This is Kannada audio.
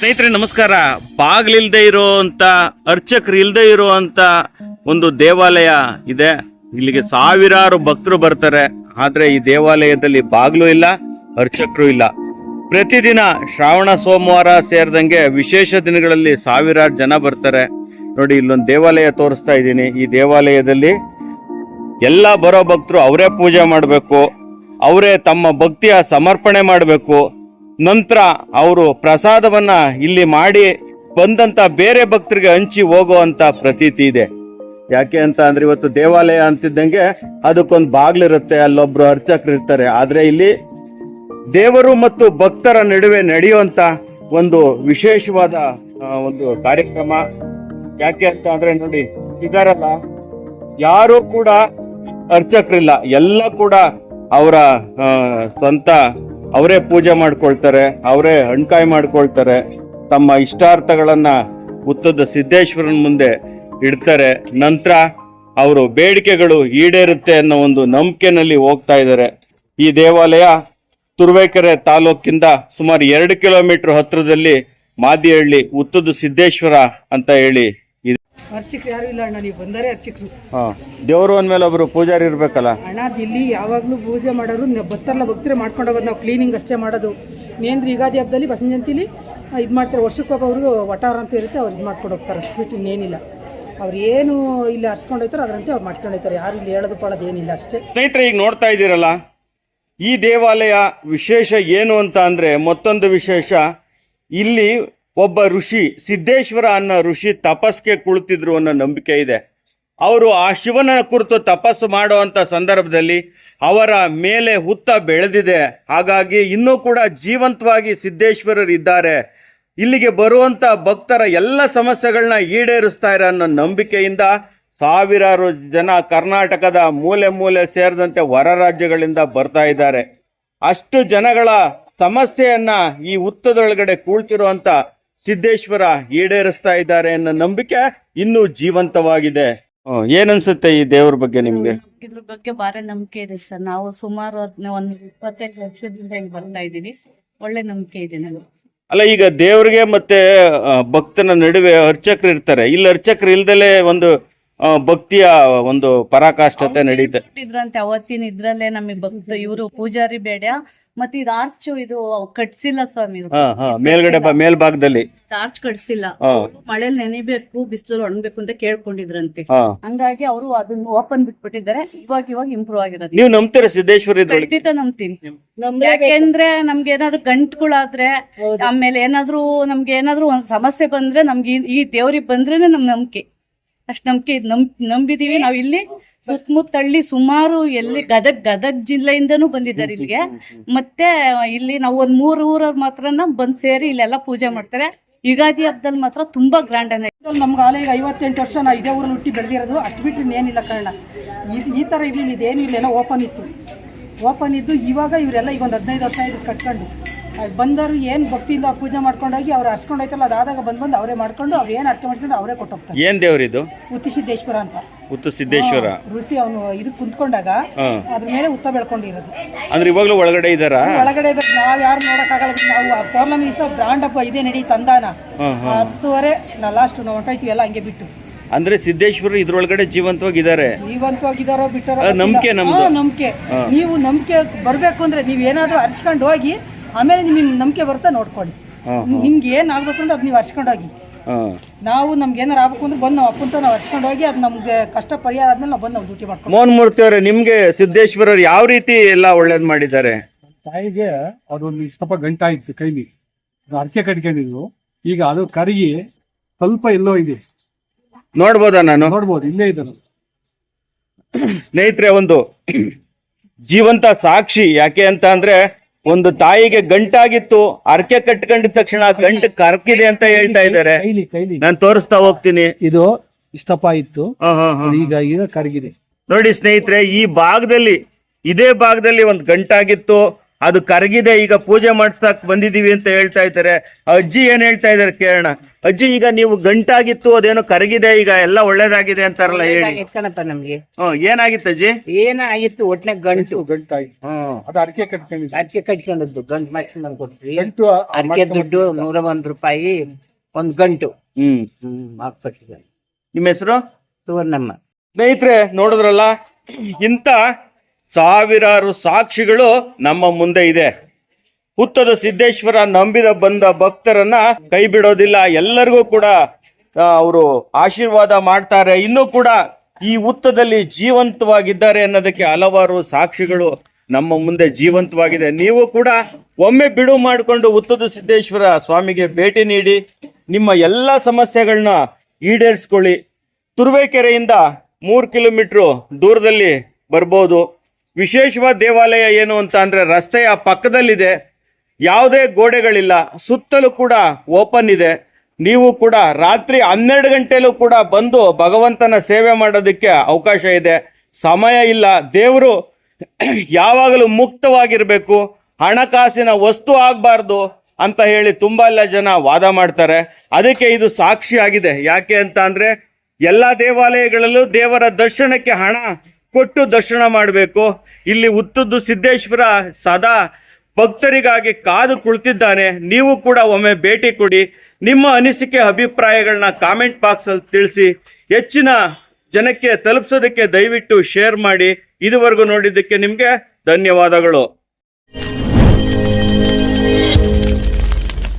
ಸ್ನೇಹಿತರೆ, ನಮಸ್ಕಾರ. ಬಾಗ್ಲಿಲ್ದೇ ಇರುವಂತ ಅರ್ಚಕರು ಇಲ್ಲದೆ ಇರುವಂತ ಒಂದು ದೇವಾಲಯ ಇದೆ. ಇಲ್ಲಿಗೆ ಸಾವಿರಾರು ಭಕ್ತರು ಬರ್ತಾರೆ. ಆದ್ರೆ ಈ ದೇವಾಲಯದಲ್ಲಿ ಬಾಗ್ಲು ಇಲ್ಲ, ಅರ್ಚಕರು ಇಲ್ಲ. ಪ್ರತಿದಿನ ಶ್ರಾವಣ, ಸೋಮವಾರ ಸೇರಿದಂಗೆ ವಿಶೇಷ ದಿನಗಳಲ್ಲಿ ಸಾವಿರಾರು ಜನ ಬರ್ತಾರೆ. ನೋಡಿ, ಇಲ್ಲೊಂದು ದೇವಾಲಯ ತೋರಿಸ್ತಾ ಇದ್ದೀನಿ. ಈ ದೇವಾಲಯದಲ್ಲಿ ಎಲ್ಲ ಬರೋ ಭಕ್ತರು ಅವರೇ ಪೂಜೆ ಮಾಡಬೇಕು. ಅವರೇ ತಮ್ಮ ಭಕ್ತಿಯ ಸಮರ್ಪಣೆ ಮಾಡಬೇಕು. ನಂತರ ಅವರು ಪ್ರಸಾದವನ್ನ ಇಲ್ಲಿ ಮಾಡಿ ಬಂದಂತ ಬೇರೆ ಭಕ್ತರಿಗೆ ಹಂಚಿ ಹೋಗುವಂತ ಪ್ರತೀತಿ ಇದೆ. ಯಾಕೆ ಅಂತ ಅಂದ್ರೆ ಇವತ್ತು ದೇವಾಲಯ ಅಂತಿದ್ದಂಗೆ ಅದಕ್ಕೊಂದು ಬಾಗ್ಲಿರುತ್ತೆ, ಅಲ್ಲೊಬ್ರು ಅರ್ಚಕರು ಇರ್ತಾರೆ. ಆದ್ರೆ ಇಲ್ಲಿ ದೇವರು ಮತ್ತು ಭಕ್ತರ ನಡುವೆ ನಡೆಯುವಂತ ಒಂದು ವಿಶೇಷವಾದ ಒಂದು ಕಾರ್ಯಕ್ರಮ. ಯಾಕೆ ಅಂತ ಅಂದ್ರೆ ನೋಡಿ, ಇದಾರಲ್ಲ, ಯಾರು ಕೂಡ ಅರ್ಚಕರಿಲ್ಲ. ಎಲ್ಲ ಕೂಡ ಅವರ ಸ್ವಂತ ಅವರೇ ಪೂಜೆ ಮಾಡ್ಕೊಳ್ತಾರೆ, ಅವರೇ ಹಣ್ಕಾಯಿ ಮಾಡ್ಕೊಳ್ತಾರೆ, ತಮ್ಮ ಇಷ್ಟಾರ್ಥಗಳನ್ನ ಉತ್ತದ ಸಿದ್ದೇಶ್ವರನ ಮುಂದೆ ಇಡ್ತಾರೆ. ನಂತರ ಅವರು ಬೇಡಿಕೆಗಳು ಈಡೇರುತ್ತೆ ಅನ್ನೋ ಒಂದು ನಂಬಿಕೆನಲ್ಲಿ ಹೋಗ್ತಾ ಇದ್ದಾರೆ. ಈ ದೇವಾಲಯ ತುರುವೇಕೆರೆ ತಾಲೂಕಿಂದ ಸುಮಾರು ಎರಡು ಕಿಲೋಮೀಟರ್ ಹತ್ತಿರದಲ್ಲಿ ಮಾದಿಹಳ್ಳಿ ಉತ್ತದ ಸಿದ್ದೇಶ್ವರ ಅಂತ ಹೇಳಿ ಅರ್ಚಕರು ಯಾರು ಇಲ್ಲ ಅಣ್ಣ ನೀವು ಬಂದರೆ ಅರ್ಚಕರು. ಹಾಂ ದೇವರು ಅಂದ್ಮೇಲೆ ಒಬ್ರು ಪೂಜಾರಿ ಇರಬೇಕಲ್ಲ? ಅಣ್ಣ ಇಲ್ಲಿ ಯಾವಾಗಲೂ ಪೂಜೆ ಮಾಡೋರು ನ- ಬರ್ತಾರಲ್ಲ ಭಕ್ತರೇ ಮಾಡ್ಕೊಂಡು ಹೋಗೋದು ನಾವು ಕ್ಲೀನಿಂಗ್ ಅಷ್ಟೇ ಮಾಡೋದು. ನೇಂದ್ರ ಯುಗಾದಿ ಹಬ್ಬದಲ್ಲಿ ಬಸವನ ಜಯಂತಿಲಿ ಇದು ಮಾಡ್ತಾರೆ. ವರ್ಷಕ್ಕೊಬ್ಬ ಅವ್ರಿಗೆ ವಟಾರ ಅಂತ ಇರುತ್ತೆ ಅವ್ರು ಇದು ಮಾಡ್ಕೊಂಡು ಹೋಗ್ತಾರೆ. ಅಷ್ಟು ಬಿಟ್ಟು ಇನ್ನೇನಿಲ್ಲ. ಅವ್ರು ಏನು ಇಲ್ಲಿ ಹರ್ಸ್ಕೊಂಡೋಗ್ತಾರೆ ಅದರಂತೆ ಅವ್ರು ಮಾಡ್ಕೊಂಡು ಹೋಗ್ತಾರೆ. ಯಾರು ಇಲ್ಲಿ ಹೇಳೋದು ಪಾಳೋದು ಏನಿಲ್ಲ ಅಷ್ಟೇ. ಸ್ನೇಹಿತರೆ ಈಗ ನೋಡ್ತಾ ಇದ್ದೀರಲ್ಲ ಈ ದೇವಾಲಯ ವಿಶೇಷ ಏನು ಅಂತ ಅಂದರೆ ಮತ್ತೊಂದು ವಿಶೇಷ ಇಲ್ಲಿ ಒಬ್ಬ ಋಷಿ, ಸಿದ್ದೇಶ್ವರ ಅನ್ನೋ ಋಷಿ ತಪಸ್ಗೆ ಕುಳಿತಿದ್ರು ಅನ್ನೋ ನಂಬಿಕೆ ಇದೆ. ಅವರು ಆ ಶಿವನ ಕುರಿತು ತಪಸ್ಸು ಮಾಡುವಂಥ ಸಂದರ್ಭದಲ್ಲಿ ಅವರ ಮೇಲೆ ಹುತ್ತ ಬೆಳೆದಿದೆ. ಹಾಗಾಗಿ ಇನ್ನೂ ಕೂಡ ಜೀವಂತವಾಗಿ ಸಿದ್ದೇಶ್ವರರು ಇದ್ದಾರೆ. ಇಲ್ಲಿಗೆ ಬರುವಂಥ ಭಕ್ತರ ಎಲ್ಲ ಸಮಸ್ಯೆಗಳನ್ನ ಈಡೇರಿಸ್ತಾ ಇರೋ ಅನ್ನೋ ನಂಬಿಕೆಯಿಂದ ಸಾವಿರಾರು ಜನ ಕರ್ನಾಟಕದ ಮೂಲೆ ಮೂಲೆ ಸೇರಿದಂತೆ ಹೊರ ರಾಜ್ಯಗಳಿಂದ ಬರ್ತಾ ಇದ್ದಾರೆ. ಅಷ್ಟು ಜನಗಳ ಸಮಸ್ಯೆಯನ್ನ ಈ ಹುತ್ತದೊಳಗಡೆ ಕೂಳ್ತಿರುವಂತ ಸಿದ್ದೇಶ್ವರ ಈಡೇರಿಸ್ತಾ ಇದ್ದಾರೆ ಅನ್ನೋ ನಂಬಿಕೆ ಇನ್ನೂ ಜೀವಂತವಾಗಿದೆ. ಏನನ್ಸುತ್ತೆ ಈ ದೇವ್ರ ಬಗ್ಗೆ ನಿಮ್ಗೆ? ಇದ್ರ ಬಗ್ಗೆ ಬಾರಿ ನಂಬಿಕೆ ಇದೆ ಸರ್. ನಾವು ಸುಮಾರು ಹದ್ನ- ಒಂದ್ ಇಪ್ಪತ್ತೈದು ವರ್ಷದಿಂದ ಇಲ್ಲಿ ಬರ್ತಾ ಇದೀವಿ ಒಳ್ಳೆ ನಂಬಿಕೆ ಇದೆ ನನಗೆ ಅಲ್ಲ ಈಗ ದೇವ್ರಿಗೆ ಮತ್ತೆ ಆ, ಭಕ್ತನ ನಡುವೆ ಅರ್ಚಕರು ಇರ್ತಾರೆ. ಇಲ್ಲಿ ಅರ್ಚಕರು ಇಲ್ದಲೆ ಒಂದು ಆ, ಭಕ್ತಿಯ ಒಂದು ಪರಾಕಾಷ್ಠತೆ ನಡೀತೆ. ಇದ್ರಂತೆ ಅವತ್ತಿನ ಇದ್ರಲ್ಲೇ ನಮಗೆ ಭಕ್ತ ಇವರು ಪೂಜಾರಿ ಬೇಡ. ಮತ್ತೆ ಇದು ಆರ್ಚ್ ಇದು ಕಟ್ಸಿಲ್ಲ ಸ್ವಾಮಿ ಹಾ ಹಾ ಮೇಲ್ಗಡೆ ಬ- ಮೇಲ್ಭಾಗದಲ್ಲಿ. ಆರ್ಚ್ ಕಟ್ಸಿಲ್ಲ. ಹಾ. ಮಳೆಲ್ ನೆನಿಬೇಕು ಬಿಸಿಲು ಒಣಬೇಕು ಅಂತ ಕೇಳ್ಕೊಂಡಿದ್ರಂತೆ. ಹಾ. ಹಂಗಾಗಿ ಅವರು ಅದನ್ನ ಓಪನ್ ಬಿಟ್ಬಿಟ್ಟಿದ್ದಾರೆ. ಇವಾಗ ಇವಾಗ ಇಂಪ್ರೂವ್ ಆಗಿರೋದು. ನೀವು ನಂಬ್ತೀರ ಸಿದ್ದೇಶ್ವರ ಇದ್ರೊಳಗೆ? ಖಂಡಿತ ನಂಬ್ತೀನಿ. ಯಾಕೆಂದ್ರೆ ನಮ್ಗೆ ಏನಾದ್ರು ಗಂಟುಗಳಾದ್ರೆ ಆಮೇಲೆ ಏನಾದ್ರು ನಮ್ಗೆ ಏನಾದ್ರು ಒಂದ್ ಸಮಸ್ಯೆ ಬಂದ್ರೆ ನಮ್ಗೆ ಈ- ಈ ದೇವ್ರಿಗೆ ಬಂದ್ರೇನೆ ನಮ್ ನಂಬಿಕೆ. ಅಷ್ಟ್ ನಂಬಿಕೆ ನಂಬಿದೀವಿ. ನಾವ್ ಇಲ್ಲಿ ಸುತ್ತಮುತ್ತ ಹಳ್ಳಿ ಸುಮಾರು ಎಲ್ಲಿ ಗದಗ್ ಗದಗ್ ಜಿಲ್ಲೆಯಿಂದನೂ ಬಂದಿದ್ದಾರೆ ಇಲ್ಲಿಗೆ. ಮತ್ತೆ ಇಲ್ಲಿ ನಾವು ಒಂದ್ ಮೂರು ಊರವ್ರು ಮಾತ್ರ ಬಂದ್ ಸೇರಿ ಇಲ್ಲೆಲ್ಲ ಪೂಜೆ ಮಾಡ್ತಾರೆ. ಯುಗಾದಿ ಹಬ್ಬದಲ್ಲಿ ಮಾತ್ರ ತುಂಬಾ ಗ್ರ್ಯಾಂಡ್ ಅನ್ನ ನಮ್ಗೆ ಆಲೆ ಈಗ ಐವತ್ತೆಂಟು ವರ್ಷ ನಾವು ಇದೇ ಊರಲ್ಲಿ ಹುಟ್ಟಿ ಬೆಳೆದಿರೋದು. ಅಷ್ಟು ಬಿಟ್ಟು ಇನ್ನೇನಿಲ್ಲ ಕಾರಣ. ಈ ಈ ಥರ ಇರಲಿಲ್ಲ ಇದೇನು ಇಲ್ಲೆಲ್ಲ ಓಪನ್ ಇತ್ತು. ಓಪನ್ ಇದ್ದು ಇವಾಗ ಇವರೆಲ್ಲ ಈಗ ಒಂದು ಹದಿನೈದು ವರ್ಷ ಇದು ಕಟ್ಕೊಂಡು. ಬಂದವರು ಏನು ಭಕ್ತಿಯಿಂದ ಅವ್ರು ಪೂಜೆ ಮಾಡ್ಕೊಂಡೋಗಿ ಅವ್ರು ಹರ್ಸ್ಕೊಂಡು ಹೋಯ್ತಲ್ಲ ಅದಾದಾಗ ಬಂದು ಬಂದು ಅವರೇ ಮಾಡ್ಕೊಂಡು ಅವ್ರು ಏನು ಅರ್ಥ ಮಾಡ್ಕೊಂಡು ಅವರೇ ಕೊಟ್ಟೋಗ್ತಾರೆ. ಏನ್ ದೇವರಿದು ಉತ್ತು ಸಿದ್ದೇಶ್ವರ ಅಂತ. ಉತ್ತು ಸಿದ್ದೇಶ್ವರ. ಋಷಿ ಅವನು ಇದಕ್ಕೆ ಕುಂತ್ಕೊಂಡಾಗ ಅದ್ರ ಮೇಲೆ ಉತ್ತ ಬೆಳ್ಕೊಂಡಿರೋದು. ಅಂದ್ರೆ ಇವಾಗ್ಲೂ ಒಳಗಡೆ ಇದಾರಾ ಒಳಗಡೆ ನಾವು ಯಾರು ನೋಡೋಕ್ಕಾಗಲ್ಲ. ನಾವು ಆ ಪೌರ್ಣಮಿ ದಿವಸ ಗ್ರಾಂಡ್ ಹಬ್ಬ ಇದೇ ನಡಿ ತಂದಾನ. ಹತ್ತುವರೆ ನಾ ಲಾಸ್ಟ್ ನಾವು ಹೊಂಟೋಯ್ತೀವಿ ಎಲ್ಲ ಹಂಗೆ ಬಿಟ್ಟು. ಅಂದ್ರೆ ಸಿದ್ದೇಶ್ವರ ಇದ್ರೊಳಗಡೆ ಜೀವಂತವಾಗಿದ್ದಾರೆ. ಜೀವಂತವಾಗಿದಾರೋ ಬಿಟ್ಟಾರೋ ಅದು ನಂಬಿಕೆ ನಮ್ದು. ನಂಬ್ಕೆ. ನೀವು ನಂಬಿಕೆ ಬರಬೇಕು ಅಂದ್ರೆ ನೀವು ಏನಾದರೂ ಹರ್ಸ್ಕೊಂಡು ಹೋಗಿ ಆಮೇಲೆ ನಿಮಗೆ ನಂಬಿಕೆ ಬರುತ್ತಾ ನೋಡ್ಕೊಳ್ಳಿ. ನಿಮ್ಗೆ ಏನು ಆಗ್ಬೇಕು ಅಂದ್ರೆ ಅದು ನೀವು ಹರ್ಸ್ಕೊಂಡೋಗಿ. ನಾವು ನಮ್ಗೆ ಏನಾರು ಆಗ್ಬೇಕು ಅಂದ್ರೆ ಬಂದು ನಾವು ಅಪ್ಪಂತ ನಾವು ಹರ್ಸ್ಕೊಂಡು ಹೋಗಿ ಅದು ನಮ್ಗೆ ಕಷ್ಟ ಪರಿಹಾರ ಆದ್ಮೇಲೆ ನಾವು ಬಂದು ನಾವು ಡ್ಯೂಟಿ ಮಾಡ್ಕೊಂಡು ಮೋಹನ್ ಮೂರ್ತಿ ಅವರೇ ನಿಮ್ಗೆ ಸಿದ್ದೇಶ್ವರರು ಯಾವ ರೀತಿ ಎಲ್ಲ ಒಳ್ಳೇದ್ ಮಾಡಿದ್ದಾರೆ? ತಾಯಿಗೆ ಅದೊಂದು ಸ್ವಲ್ಪ ಗಂಟ ಇತ್ತು ಕೈಲಿ. ಅದು ಅರಕೆ ಕಟ್ಕೊಂಡಿದ್ರು ಈಗ ಅದು ಕರಗಿ ಸ್ವಲ್ಪ ಎಲ್ಲೋ ಇದೆ. ನೋಡ್ಬೋದಾ ನಾನು? ನೋಡ್ಬೋದು ಇಲ್ಲೇ ಇದೆ ಅದು. ಸ್ನೇಹಿತರೆ ಒಂದು ಜೀವಂತ ಸಾಕ್ಷಿ ಯಾಕೆ ಅಂತ ಅಂದ್ರೆ ಒಂದು ತಾಯಿಗೆ ಗಂಟಾಗಿತ್ತು ಅರ್ಕೆ ಕಟ್ಕೊಂಡ ತಕ್ಷಣ ಗಂಟು ಕರ್ಕಿದೆ ಅಂತ ಹೇಳ್ತಾ ಇದ್ದಾರೆ. ಕೈಲಿ ಕೈಲಿ. ನಾನು ತೋರಿಸ್ತಾ ಹೋಗ್ತೀನಿ. ಇದು ಇಷ್ಟಪ್ಪ ಇತ್ತು. ಹಾ, ಹಾ, ಹಾ. ಈಗ ಈಗ ಕರಗಿದೆ. ನೋಡಿ ಸ್ನೇಹಿತರೆ ಈ ಭಾಗದಲ್ಲಿ ಇದೇ ಭಾಗದಲ್ಲಿ ಒಂದು ಗಂಟಾಗಿತ್ತು. ಅದು ಕರಗಿದೆ ಈಗ ಪೂಜೆ ಮಾಡ್ಸಕ್ ಬಂದಿದೀವಿ ಅಂತ ಹೇಳ್ತಾ ಇದ್ದಾರೆ. ಅಜ್ಜಿ ಏನ್ ಹೇಳ್ತಾ ಇದಾರೆ ಕೇಳೋಣ. ಅಜ್ಜಿ ಈಗ ನೀವು ಗಂಟಾಗಿತ್ತು ಅದೇನೋ ಕರಗಿದೆ ಈಗ ಎಲ್ಲ ಒಳ್ಳೇದಾಗಿದೆ ಅಂತಾರಲ್ಲ ಹೇಳಿ. ಕಣಪ್ಪ ನಮ್ಗೆ. ಹ್ಮ್ ಏನಾಗಿತ್ತು ಅಜ್ಜಿ? ಏನಾಗಿತ್ತು ಗಂಟೆ. ಗಂಟು ಗಂಟಾಯ್ತು? ಹ್ಮ್ ಅದು ಅಡಿಕೆ ಕಟ್ಕೊಂಡಿದ್ದು. ಅಡಿಕೆ ಕಟ್ಕೊಂಡದ್ದು ಗಂಟು ಮಾಡ್ಕೊಂಡ್ ಕೊಟ್ರಿ ಗಂಟು ಆ- ಆ ಅಡಿಕೆ ದುಡ್ಡು ನೂರ ಒಂದ್ ರೂಪಾಯಿ ಒಂದ್ ಗಂಟು. ಹ್ಮ್ ನಿಮ್ಮ ಹೆಸರು? ಸುವರ್ಣಮ್ಮ. ಸ್ನೇಹಿತರೆ ನೋಡಿದ್ರಲ್ಲ ಇಂಥ ಸಾವಿರಾರು ಸಾಕ್ಷಿಗಳು ನಮ್ಮ ಮುಂದೆ ಇದೆ. ಹುತ್ತದ ಸಿದ್ದೇಶ್ವರ ನಂಬಿದ ಬಂದ ಭಕ್ತರನ್ನ ಕೈ ಬಿಡೋದಿಲ್ಲ ಎಲ್ಲರಿಗೂ ಕೂಡ ಅವರು ಆಶೀರ್ವಾದ ಮಾಡ್ತಾರೆ. ಇನ್ನೂ ಕೂಡ ಈ ಹುತ್ತದಲ್ಲಿ ಜೀವಂತವಾಗಿದ್ದಾರೆ ಅನ್ನೋದಕ್ಕೆ ಹಲವಾರು ಸಾಕ್ಷಿಗಳು ನಮ್ಮ ಮುಂದೆ ಜೀವಂತವಾಗಿದೆ. ನೀವು ಕೂಡ ಒಮ್ಮೆ ಬಿಡು ಮಾಡಿಕೊಂಡು ಹುತ್ತದ ಸಿದ್ದೇಶ್ವರ ಸ್ವಾಮಿಗೆ ಭೇಟಿ ನೀಡಿ, ನಿಮ್ಮ ಎಲ್ಲ ಸಮಸ್ಯೆಗಳನ್ನ ಈಡೇರಿಸ್ಕೊಳ್ಳಿ. ತುರುವೇಕೆರೆಯಿಂದ ಮೂರು ಕಿಲೋಮೀಟ್ರು ದೂರದಲ್ಲಿ ಬರ್ಬೋದು. ವಿಶೇಷವಾದ ದೇವಾಲಯ ಏನು ಅಂತ ಅಂದರೆ ರಸ್ತೆಯ ಪಕ್ಕದಲ್ಲಿದೆ. ಯಾವುದೇ ಗೋಡೆಗಳಿಲ್ಲ. ಸುತ್ತಲೂ ಕೂಡ ಓಪನ್ ಇದೆ. ನೀವು ಕೂಡ ರಾತ್ರಿ ಹನ್ನೆರಡು ಗಂಟೆಲೂ ಕೂಡ ಬಂದು ಭಗವಂತನ ಸೇವೆ ಮಾಡೋದಕ್ಕೆ ಅವಕಾಶ ಇದೆ. ಸಮಯ ಇಲ್ಲ. ದೇವರು ಯಾವಾಗಲೂ ಮುಕ್ತವಾಗಿರಬೇಕು. ಹಣಕಾಸಿನ ವಸ್ತು ಆಗಬಾರ್ದು ಅಂತ ಹೇಳಿ ತುಂಬ ಎಲ್ಲ ಜನ ವಾದ ಮಾಡ್ತಾರೆ. ಅದಕ್ಕೆ ಇದು ಸಾಕ್ಷಿ ಆಗಿದೆ. ಯಾಕೆ ಅಂತ ಅಂದರೆ ಎಲ್ಲ ದೇವಾಲಯಗಳಲ್ಲೂ ದೇವರ ದರ್ಶನಕ್ಕೆ ಹಣ ಕೊಟ್ಟು ದರ್ಶನ ಮಾಡಬೇಕು. ಇಲ್ಲಿ ಉತ್ತದ್ದು ಸಿದ್ದೇಶ್ವರ ಸದಾ ಭಕ್ತರಿಗಾಗಿ ಕಾದು ಕುಳಿತಿದ್ದಾನೆ. ನೀವು ಕೂಡ ಒಮ್ಮೆ ಭೇಟಿ ಕೊಡಿ. ನಿಮ್ಮ ಅನಿಸಿಕೆ, ಅಭಿಪ್ರಾಯಗಳನ್ನ ಕಾಮೆಂಟ್ ಬಾಕ್ಸಲ್ಲಿ ತಿಳಿಸಿ. ಹೆಚ್ಚಿನ ಜನಕ್ಕೆ ತಲುಪಿಸೋದಕ್ಕೆ ದಯವಿಟ್ಟು ಶೇರ್ ಮಾಡಿ. ಇದುವರೆಗೂ ನೋಡಿದ್ದಕ್ಕೆ ನಿಮಗೆ ಧನ್ಯವಾದಗಳು.